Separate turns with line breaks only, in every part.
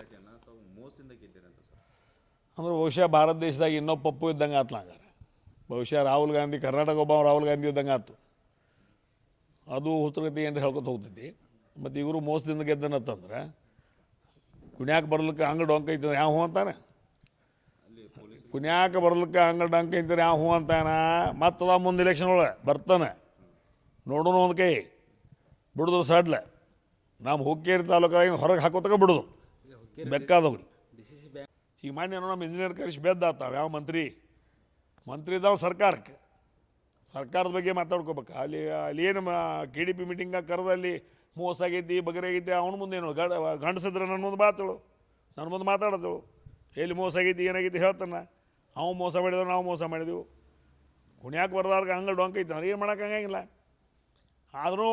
ಮತಗಟ್ಟೆಯನ್ನು ತಾವು ಮೋಸದಿಂದ ಗೆದ್ದೀರಿ ಸರ್?
ಅಂದ್ರೆ ಬಹುಶಃ ಭಾರತ ದೇಶದಾಗ ಇನ್ನೊಬ್ಬ ಪಪ್ಪು ಇದ್ದಂಗೆ ಆತ್ಲ ಹಂಗಾರೆ. ಬಹುಶಃ ರಾಹುಲ್ ಗಾಂಧಿ ಕರ್ನಾಟಕ ಒಬ್ಬ ರಾಹುಲ್ ಗಾಂಧಿ ಇದ್ದಂಗೆ ಆತು. ಅದು ಹುತ್ತಗತಿ ಏನು ಹೇಳ್ಕೊತ ಹೋಗ್ತೈತಿ. ಮತ್ತು ಇವರು ಮೋಸದಿಂದ ಗೆದ್ದನತ್ತಂದ್ರೆ ಕುಣ್ಯಾಕ ಬರ್ಲಿಕ್ಕೆ ಹಂಗ ಡೊಂಕ ಐತಂದ್ರೆ ಯಾವ ಹೂ ಅಂತಾನೆ? ಕುಣ್ಯಾಕ ಬರ್ಲಿಕ್ಕೆ ಹಂಗ ಡೊಂಕ ಇದ್ದಾರೆ ಯಾವ ಹೂ ಅಂತಾನ? ಮತ್ತದ ಮುಂದೆ ಇಲೆಕ್ಷನ್ ಒಳಗೆ ಬರ್ತಾನೆ. ನೋಡೋಣ ಒಂದು ಕೈ ಬಿಡಿದ್ರು ಸಡ್ಲ. ನಮ್ಮ ಹುಕ್ಕೇರಿ ತಾಲೂಕಾಗಿ ಹೊರಗೆ ಹಾಕೋತಕ ಬಿಡೋದು. ಬೆಕ್ಕಾದವ್ರು ಈಗ ಮಾನ್ಯ ನಮ್ಮ ಇಂಜಿನಿಯರ್ ಕರೆಸಿ ಬೆದ್ದಾತಾವ ಯಾವ ಮಂತ್ರಿ? ಮಂತ್ರಿ ಇದ್ದಾವೆ ಸರ್ಕಾರಕ್ಕೆ. ಸರ್ಕಾರದ ಬಗ್ಗೆ ಮಾತಾಡ್ಕೋಬೇಕು. ಅಲ್ಲಿ ಅಲ್ಲಿ ಏನು ಕೆ ಡಿ ಪಿ ಮೀಟಿಂಗಾಗ ಕರೆದು ಅಲ್ಲಿ ಮೋಸ ಆಗೈತಿ ಬಗರೆ ಆಗೈತಿ ಅವ್ನ ಮುಂದೆ ಏನು ಗಡ ಗಂಡಸಿದ್ರೆ ನನ್ನ ಮುಂದೆ ಮಾತಾಳು ನನ್ನ ಮುಂದೆ ಮಾತಾಡೋದು ಎಲ್ಲಿ ಮೋಸ ಆಗೈತಿ ಏನಾಗೈತಿ ಹೇಳ್ತಾನೆ. ಅವ್ನು ಮೋಸ ಮಾಡಿದ್ರು ನಾವು ಮೋಸ ಮಾಡಿದೆವು. ಕುಣ್ಯಾಕೆ ಬರ್ದಾರ್ಗ ಹಂಗೆ ಡೊಂಕ ಐತೆ ಅವ್ರು ಏನು ಮಾಡೋಕ್ಕಾಗಂಗಿಲ್ಲ ಆದರೂ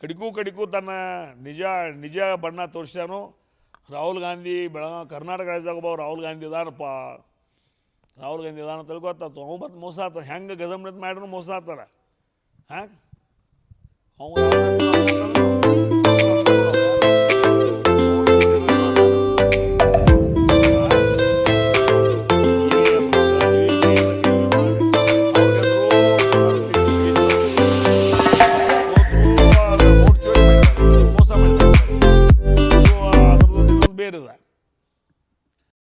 ಕಡಿಕೂ ಕಡಿಕೂ ತನ್ನ ನಿಜ ನಿಜ ಬಣ್ಣ ತೋರಿಸ್ಯಾನು. ರಾಹುಲ್ ಗಾಂಧಿ ಬೆಳಗಾವಿ, ಕರ್ನಾಟಕ ರಾಜ್ಯದಾಗ ಒಬ್ಬ ರಾಹುಲ್ ಗಾಂಧಿ ಇದಾನಪ್ಪ ರಾಹುಲ್ ಗಾಂಧಿ ಇದಾನ ತಿಳ್ಕೊತಾತು ಅವು ಮತ್ತು ಮೋಸ ಆತ ಹೆಂಗೆ ಗದಮ್ನತ್ ಮಾಡಿದ್ರು ಮೋಸ ಆತಾರ ಹಾಂ?